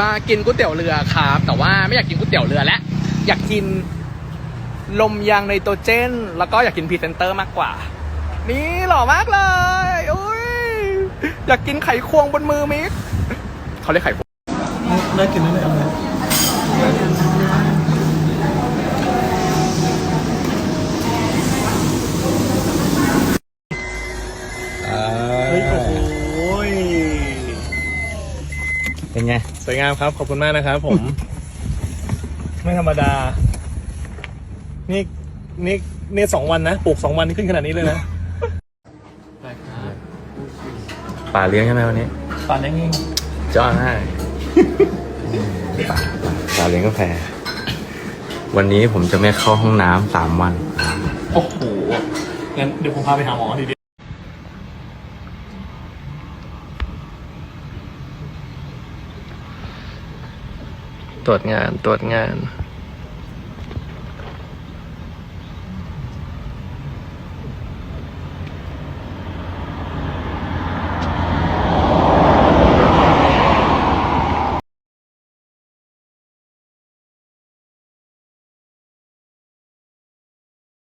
มากินก๋วยเตี๋ยวเรือครับ แต่ว่าไม่อยากกินก๋วยเตี๋ยวเรือแล้วอยากกินลมยางในโตรเจน แล้วก็อยากกินพรีเซนเตอร์มากกว่า นี่หล่อมากเลยอุ้ยอยากกินไข่ควงบนมือมิกเขาเรียกไข่ควงน่ากินนั่นเองเลย เป็นไง สวยงามครับ ขอบคุณมากนะครับผม ไม่ธรรมดา นี่นี่นี่สองวันนะปลูกสองวันนี่ขึ้นขนาดนี้เลยนะป่าเลี้ยงใช่ไหมวันนี้ป่านยังไงจ้าให้ป่าป่าเลี้ยงกาแฟ วันนี้ผมจะไม่เข้าห้องน้ำสามวัน โอ้โหงั้นเดี๋ยวผมพาไปหาหมอดี ตรวจงานตรวจงาน